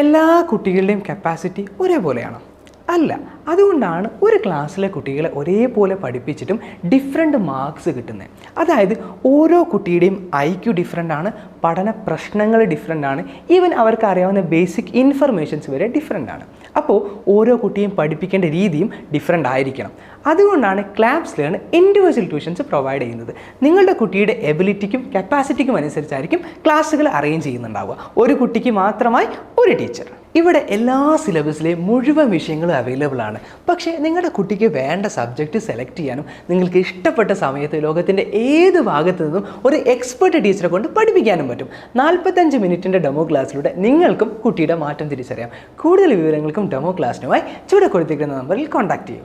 എല്ലാ കുട്ടികളുടെയും കപ്പാസിറ്റി ഒരേപോലെയാണ്? അല്ല അതുകൊണ്ടാണ് ഒരു ക്ലാസ്സിലെ കുട്ടികളെ ഒരേപോലെ പഠിപ്പിച്ചിട്ടും ഡിഫറെന്റ് മാർക്സ് കിട്ടുന്നത് അതായത് ഓരോ കുട്ടിയുടെയും ഐ ക്യു ഡിഫറെന്റ് ആണ് പഠന പ്രശ്നങ്ങൾ ഡിഫറെന്റ് ആണ് ഈവൻ അവർക്ക് അറിയാവുന്ന ബേസിക് ഇൻഫർമേഷൻസ് വരെ ഡിഫറെന്റ് ആണ്. അപ്പോൾ ഓരോ കുട്ടിയും പഠിപ്പിക്കേണ്ട രീതിയും ഡിഫറെന്റ് ആയിരിക്കണം. അതുകൊണ്ടാണ് clubs learn individual tuitions provide ചെയ്യുന്നത്. നിങ്ങളുടെ കുട്ടിയുടെ എബിലിറ്റിക്കും കപ്പാസിറ്റിക്കും അനുസരിച്ചായിരിക്കും ക്ലാസ്സുകൾ അറേഞ്ച് ചെയ്യുന്നുണ്ടാവുക. ഒരു കുട്ടിക്ക് മാത്രമായി ഒരു ടീച്ചർ. ഇവിടെ എല്ലാ സിലബസിലെയും മുഴുവൻ വിഷയങ്ങളും അവൈലബിൾ ആണ്. പക്ഷേ നിങ്ങളുടെ കുട്ടിക്ക് വേണ്ട സബ്ജക്റ്റ് സെലക്ട് ചെയ്യാനും നിങ്ങൾക്ക് ഇഷ്ടപ്പെട്ട സമയത്ത് ലോകത്തിന്റെ ഏത് ഭാഗത്തു നിന്നും ഒരു എക്സ്പെർട്ട് ടീച്ചറെ കൊണ്ട് പഠിപ്പിക്കാനും പറ്റും. നാൽപ്പത്തഞ്ച് മിനിറ്റിന്റെ ഡെമോ ക്ലാസ്സിലൂടെ നിങ്ങൾക്കും കുട്ടിയുടെ മാറ്റം തിരിച്ചറിയാം. കൂടുതൽ വിവരങ്ങൾക്കും ഡെമോ ക്ലാസ്സിനുമായി ചുവടെ കൊടുത്തിരിക്കുന്ന നമ്പറിൽ കോൺടാക്ട് ചെയ്യൂ.